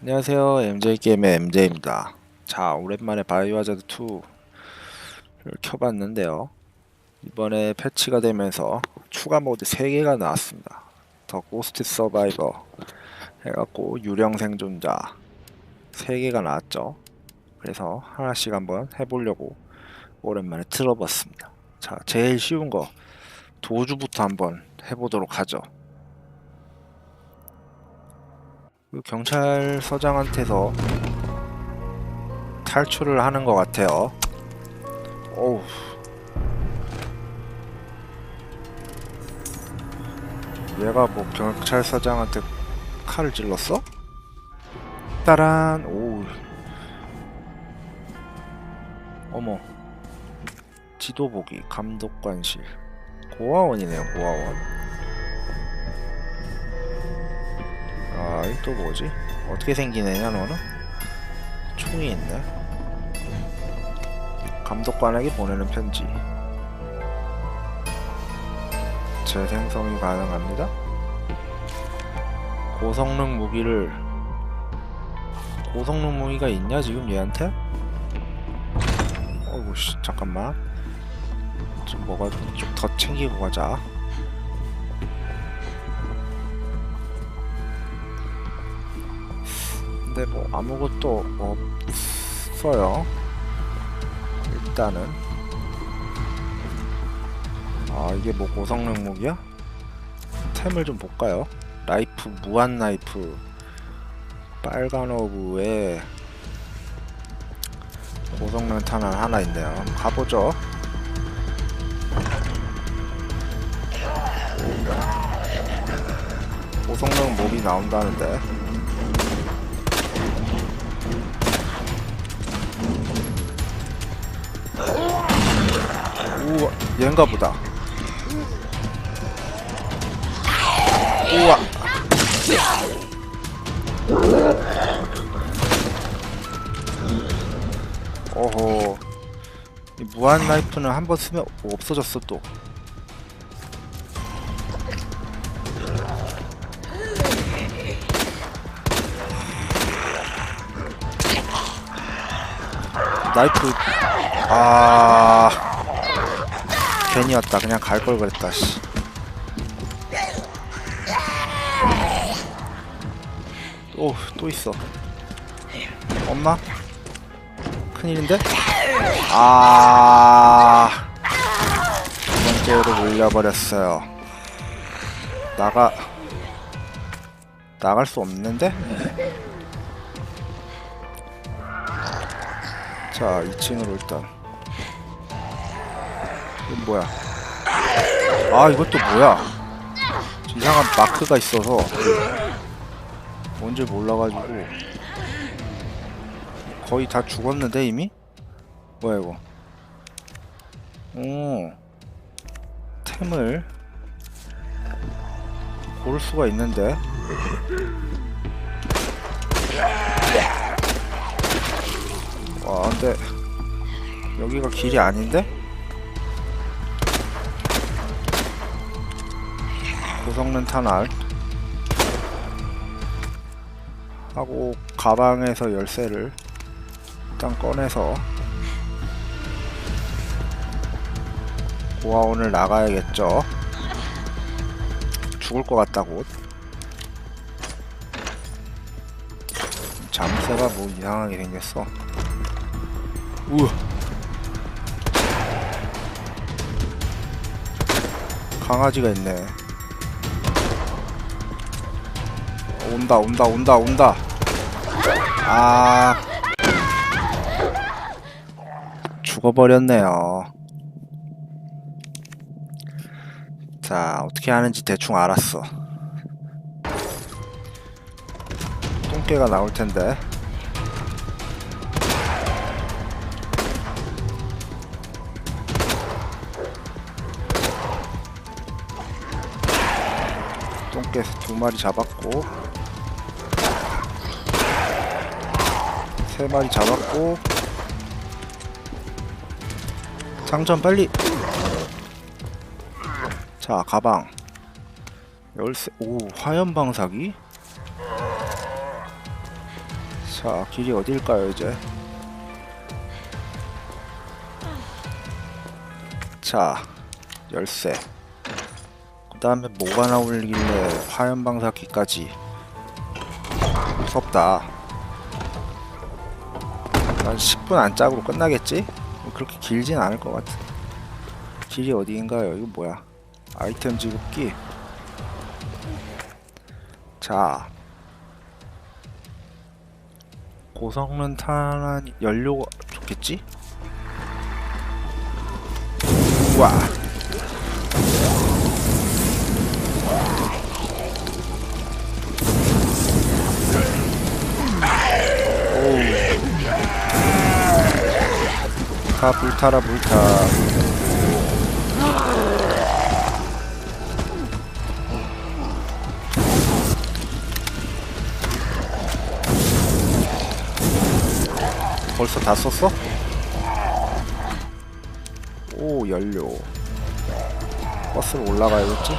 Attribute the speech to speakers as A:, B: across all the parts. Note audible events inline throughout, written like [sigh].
A: 안녕하세요. MJ게임의 MJ입니다. 자, 오랜만에 바이오하자드 2를 켜봤는데요. 이번에 패치가 되면서 추가 모드 3개가 나왔습니다. 더 고스트 서바이버 해갖고 유령 생존자 3개가 나왔죠. 그래서 하나씩 한번 해보려고 오랜만에 틀어봤습니다. 자, 제일 쉬운 거 도주부터 한번 해보도록 하죠. 그 경찰서장한테서 탈출을 하는 것 같아요. 어우. 얘가 뭐 경찰서장한테 칼을 찔렀어? 따란 오. 어머. 지도 보기 감독관실 고아원이네요 고아원. 아, 이 또 뭐지? 어떻게 생긴 애냐, 너는? 총이 있네. 감독관에게 보내는 편지. 재생성이 가능합니다. 고성능 무기를 고성능 무기가 있냐 지금 얘한테? 어이구 씨 잠깐만 좀 뭐가 좀 더 챙기고 가자. 근데 뭐 아무것도 없어요. 일단은 아 이게 뭐 고성능 무기야? 템을 좀 볼까요? 라이프 무한 라이프 빨간 어부에 고성능 탄환 하나 있네요. 가보죠. 고성능 몹이 나온다는데 우와 얘인가 보다. 우와. 오호 이 무한 라이프는 한 번 쓰면 없어졌어 또. 나이프. 아 괜히 왔다 그냥 갈 걸 그랬다 씨. 또또 있어 없나? 큰일인데? 아 두 번째로 물려버렸어요 나가 나갈 수 없는데? 자 2층으로 일단 이건 뭐야 아 이것도 뭐야 이상한 마크가 있어서 뭔지 몰라가지고 거의 다 죽었는데 이미? 뭐야 이거 오 템을 고를 수가 있는데 와 근데 여기가 길이 아닌데? 고성능 탄환 하고 가방에서 열쇠를 일단 꺼내서 고아원을 나가야겠죠. 죽을 것 같다고 잠새가 뭐 이상하게 생겼어. 우와. 강아지가 있네 온다 온다 온다 온다. 아. 죽어버렸네요. 자 어떻게 하는지 대충 알았어. 똥개가 나올 텐데. 똥개 두 마리 잡았고 세 마리 잡았고 장전 빨리 자 가방 열쇠 오 화염 방사기 자, 길이 어딜까요, 이제? 자, 열쇠. 그 다음에 뭐가 나올길래 화염방사기까지. 무섭다. 한 10분 안짝으로 끝나겠지? 그렇게 길진 않을 것 같아. 길이 어디인가요? 이거 뭐야? 아이템 지급기. 자, 고성능 탄환 연료가 좋겠지? 우와 다 불타라 불타 벌써 다 썼어? 오 연료 버스로 올라가야겠지?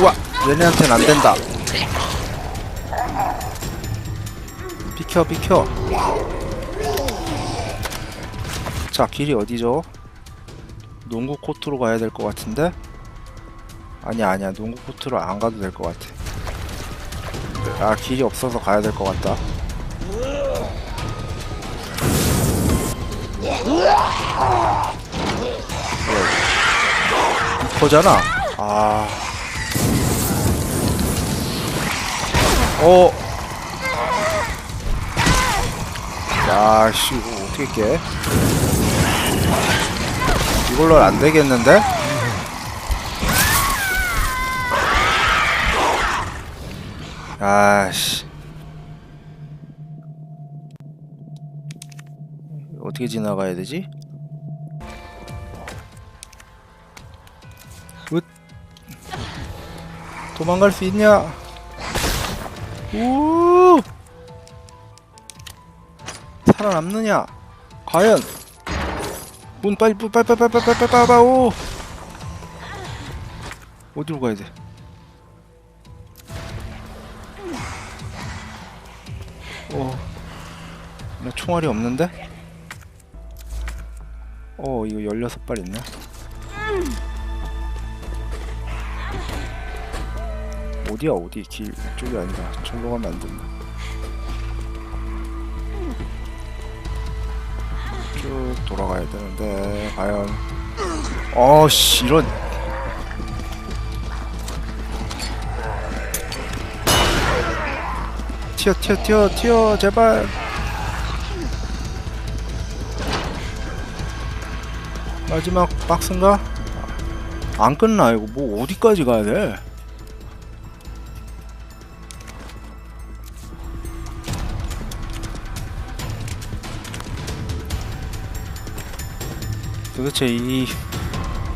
A: 우와 얘네한텐 안된다 비켜 비켜 자 길이 어디죠? 농구 코트로 가야 될 것 같은데? 아니야 아니야 농구 코트로 안 가도 될 것 같아 아 길이 없어서 가야 될 것 같다 이거잖아 아 어. 야, 씨, 이거 어떻게 깨? 이걸로 안 되겠는데? 아씨. 어떻게 지나가야 되지? 굿. 도망갈 수 있냐? 우! 살아남느냐? 과연? 문 빨리 빨리 빨리 빨리 빨리 빨리 빨리 빨리 오! 어디로 가야 돼? 어, 나 총알이 없는데? 어, 이거 16발 있네. 어디야, 어디? 길, 이쪽이 아니라, 절로 가면 안 된다. 쭉 돌아가야 되는데, 과연. 어씨, 이런. 튀어, 튀어, 튀어, 튀어, 제발. 마지막 박스인가? 안 끝나 이거 뭐 어디까지 가야 돼? 도대체 이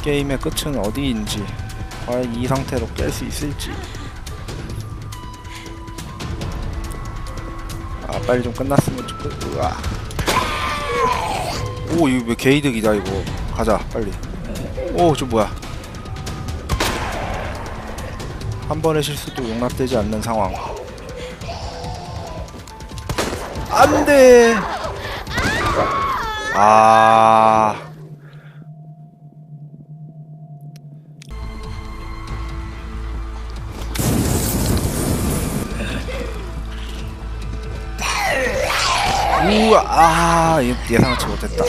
A: 게임의 끝은 어디인지 과연 이 상태로 깰 수 있을지. 아 빨리 좀 끝났으면 좋겠 으아 오 이거 왜 게이득이다 이거. 가자 빨리. 오 저 뭐야. 한 번의 실수도 용납되지 않는 상황. 안돼! 아 우와 아 예- 예상치 못했다.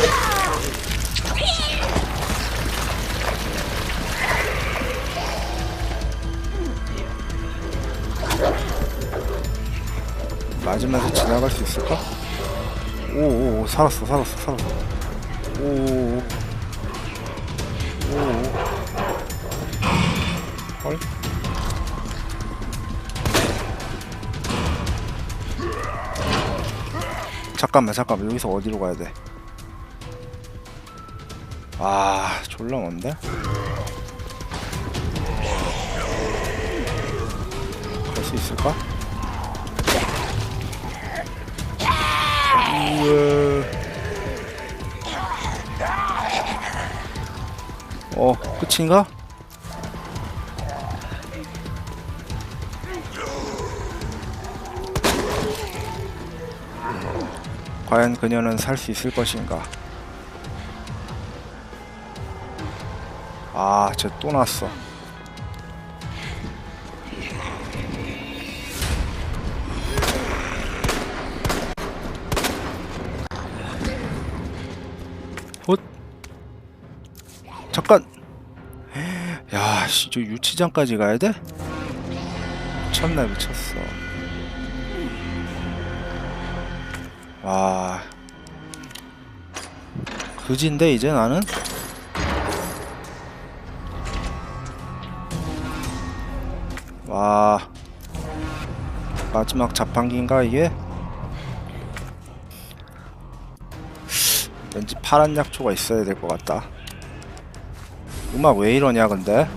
A: 맞으면서 지나갈 수 있을까? 오오 살았어 살았어 살았어. 오오오. 헐 잠깐만 잠깐만 여기서 어디로 가야 돼? 아 졸라 먼데? 갈 수 있을까? 우와 어 끝인가? 과연 그녀는 살 수 있을 것인가? 아, 쟤 또 났어. 헛. 잠깐. 야, 씨, 저 유치장까지 가야 돼? 미쳤나 미쳤어. 와. 그진데 이제 나는? 와. 마지막 자판기인가 이게? 왠지 파란 약초가 있어야 될 것 같다. 음악 왜 이러냐 근데?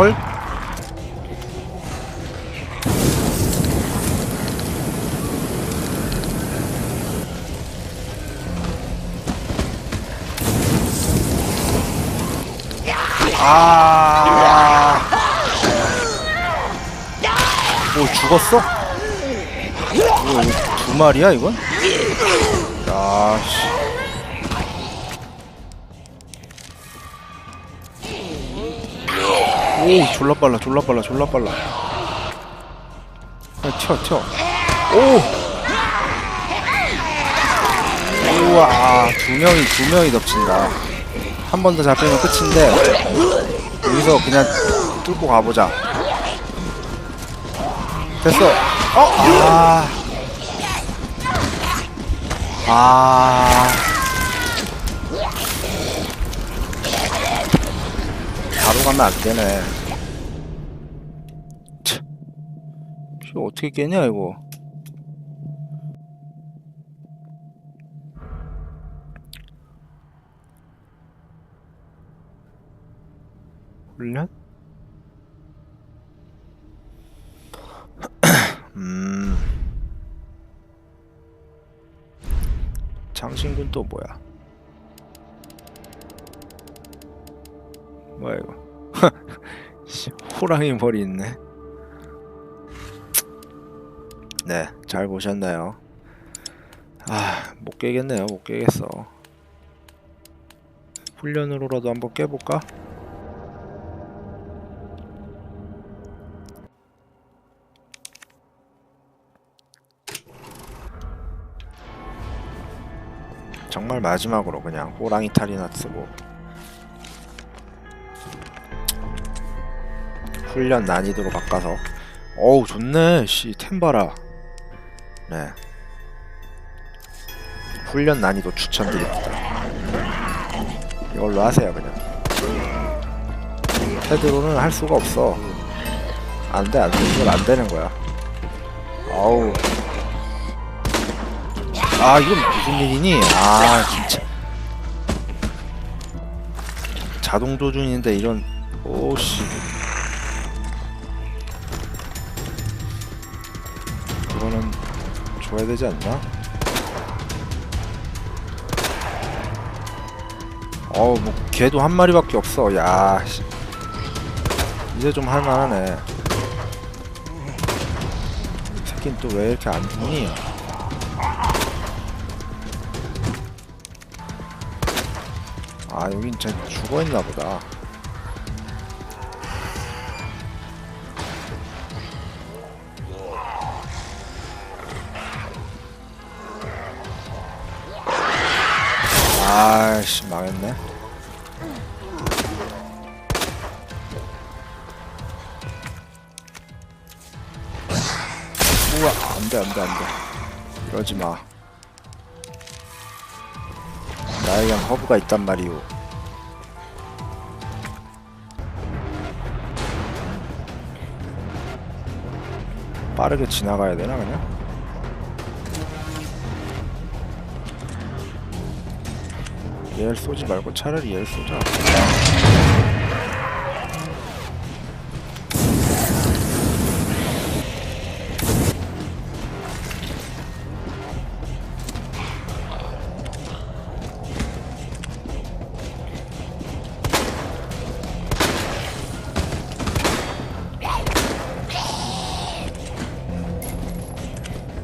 A: 헐? 아. 뭐 죽었어? 뭐, 두 마리야 이건? 야 씨. 오 졸라 빨라 졸라 빨라 졸라 빨라. 야, 튀어 튀어. 오. 우와 두 명이 두 명이 덮친다. 한 번 더 잡히면 끝인데 여기서 그냥 뚫고 가보자. 됐어. 어? 아. 아. 바로 가면 안 되네. 이거 어떻게 깨냐, 이거. 훈련? [clears throat] 음. 장신군 또 뭐야? 뭐야 이거? [laughs] 씨, 호랑이 머리 있네. 네, 잘 보셨나요? 아, 못 깨겠네요. 못 깨겠어. 훈련으로라도 한번 깨볼까? 정말 마지막으로 그냥 호랑이 탈이나 쓰고 훈련 난이도로 바꿔서 어우 좋네 씨 템바라 네. 훈련 난이도 추천드립니다. 이걸로 하세요 그냥. 패드로는 할 수가 없어. 안돼 안돼. 이건 안 되는 거야. 아우. 아 이건 무슨 일이니? 아 진짜. 자동 조준인데 이런 오씨 줘야 되지 않나? 어우 뭐 걔도 한 마리밖에 없어 야 씨. 이제 좀 할만하네 새끼는 또 왜 이렇게 안 죽니? 아 여긴 진짜 죽어있나 보다 아이씨 망했네. 우와 안돼 안돼 안돼. 이러지마. 나에겐 허브가 있단 말이오. 빠르게 지나가야 되나 그냥? 얘를 쏘지 말고 차라리 얘를 쏘자.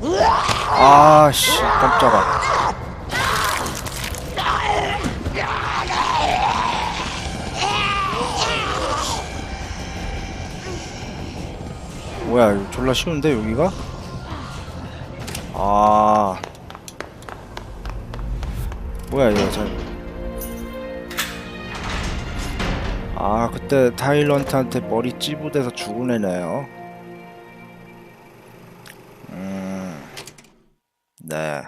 A: 음. 아씨 깜짝아. 졸라 쉬운데 여기가? 아. 뭐야 이거 잘... 아 그때 타일런트한테 머리 찌부돼서 죽은 애네요. 음... 네.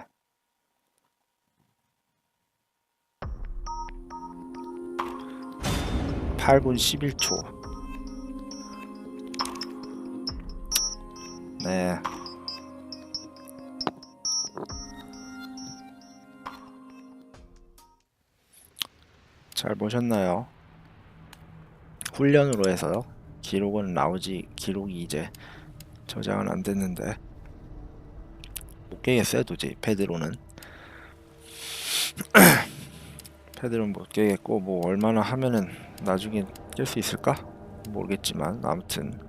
A: 8분 11초 네. 잘 보셨나요? 훈련으로 해서요. 기록은 나오지 기록이 이제 저장은 안 됐는데. 못 깨겠어요 도저히 패드로는. [clears throat] 패드로는 못 깨겠고 뭐 얼마나 하면은 나중에 깰 수 있을까? 모르겠지만 아무튼